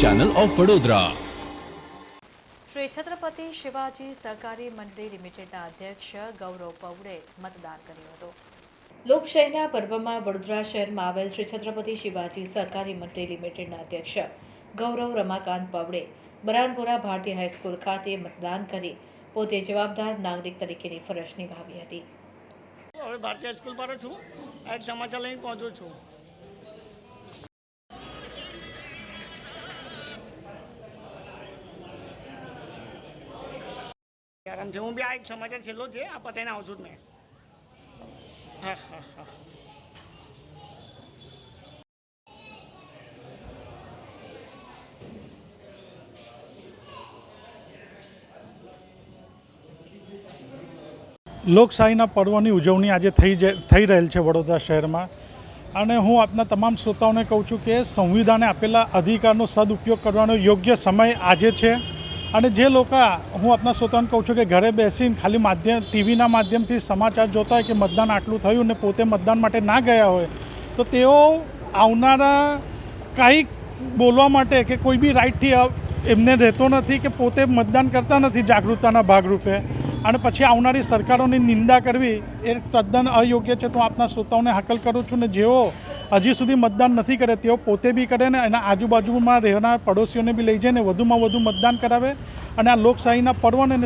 Channel of Vadodara Shri Chhatrapati Shivaji સહકારી મંડળી લિમિટેડના અધ્યક્ષ ગૌરવ પૌડે મતદાન કર્યું હતું. લોકશાહીના પર્વમાં વડોદરા શહેરમાં આવેલ શ્રી છત્રપતિ શિવાજી સહકારી મંડળી લિમિટેડના અધ્યક્ષ ગૌરવ રમાકાંત પવડે બરાનપુરા ભારતીય હાઈસ્કૂલ ખાતે મતદાન કરી પોતે જવાબદાર નાગરિક તરીકેની ફરજ નિભાવી હતી. હવે ભારતીય હાઈસ્કૂલ પર છું. એક સમાચાર લઈને પહોંચું છું. આરામથી હું બી આ એક સમાચાર છેલ્લો છે, આ પતાઈને આવું છું જ મેં. હા લોકશાહીના પર્વની ઉજવણી આજે થઈ થઈ રહેલ છે વડોદરા શહેરમાં. અને હું આપના તમામ શ્રોતાઓને કહું છું કે સંવિધાને આપેલા અધિકારનો સદુપયોગ કરવાનો યોગ્ય સમય આજે છે. અને જે લોકો હું આપના શ્રોતાઓને કહું છું કે ઘરે બેસીને ખાલી માધ્યમ, ટીવીના માધ્યમથી સમાચાર જોતા હોય કે મતદાન આટલું થયું ને પોતે મતદાન માટે ના ગયા હોય, તો તેઓ આવનારા કાંઈક બોલવા માટે કે કોઈ બી રાઇટથી એમને રહેતો નથી કે પોતે મતદાન કરતા નથી જાગૃતતાના ભાગરૂપે. અને પછી આવનારી સરકારોની નિંદા કરવી એ તદ્દન અયોગ્ય છે. તો આપના શ્રોતાઓને હાકલ કરું છું ને જેઓ હજી સુધી મતદાન નથી કરે, તેઓ પોતે બી કરે ને એના આજુબાજુમાં રહેનાર પડોશીઓને બી લઈ જઈને વધુમાં વધુ મતદાન કરાવે અને આ લોકશાહીના પર્વને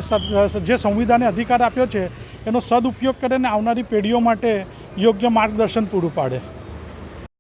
જે સંવિધાને અધિકાર આપ્યો છે, એનો સદુપયોગ કરે ને આવનારી પેઢીઓ માટે યોગ્ય માર્ગદર્શન પૂરું પાડે.